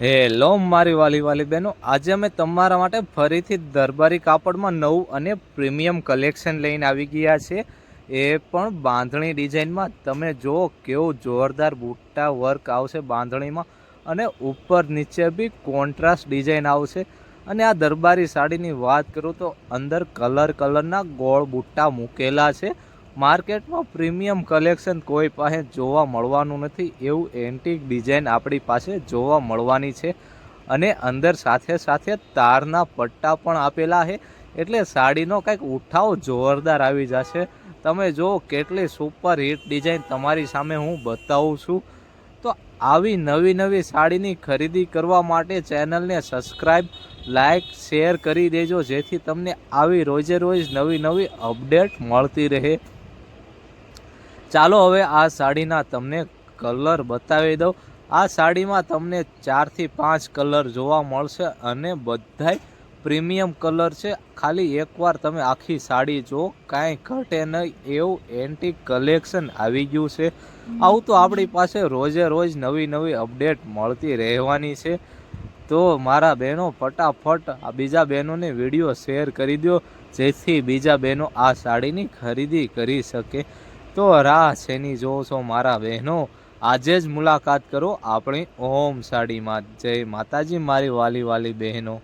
Hello, મારી વાલી વાલી બહેનો. આજે અમે તમારા માટે ફરીથી દરબારી કાપડમાં નવું અને પ્રીમિયમ કલેક્શન લઈને આવી ગયા છે. એ પણ બાંધણી ડિઝાઇનમાં. તમે જુઓ કેવું જોરદાર બુટ્ટા વર્ક આવશે બાંધણીમાં. અને ઉપર નીચે બી કોન્ટ્રાસ્ટ ડિઝાઇન આવશે. અને આ દરબારી સાડીની વાત કરું તો અંદર કલર કલરના ગોળ બુટ્ટા મૂકેલા છે. માર્કેટમાં પ્રીમિયમ કલેક્શન કોઈ પાસે જોવા મળવાનું નથી, એવું એન્ટિક ડિઝાઇન આપણી પાસે જોવા મળવાની છે અને અંદર સાથે સાથે તારના પટ્ટા પણ આપેલા છે. એટલે સાડીનો કંઈક ઉઠાવ જોરદાર આવી જશે. તમે જો કેટલી સુપર હિટ ડિઝાઇન તમારી સામે હું બતાવું છું. તો આવી નવી નવી સાડીની ખરીદી કરવા માટે ચેનલને સબસ્ક્રાઈબ લાઇક શેર કરી દેજો, જેથી તમને આવી રોજે રોજ નવી નવી અપડેટ મળતી રહે. ચાલો હવે આ સાડીના તમને કલર બતાવી દઉં. આ સાડીમાં તમને ચારથી પાંચ કલર જોવા મળશે અને બધાય પ્રીમિયમ કલર છે. ખાલી એકવાર તમે આખી સાડી જો કાંઈ ઘટે નહીં. એવું એન્ટિક કલેક્શન આવી ગયું છે. આવું તો આપણી પાસે રોજે રોજ નવી નવી અપડેટ મળતી રહેવાની છે. તો મારા બહેનો, ફટાફટ આ બીજા બહેનોને વીડિયો શેર કરી દો જેથી બીજા બહેનો આ સાડીની ખરીદી કરી શકે. તો રાહ શેની જોવો છો મારા બહેનો? આજે જ મુલાકાત કરો આપણી ઓમ સાડીમાં. જય માતાજી, મારી વાલી વાલી બહેનો.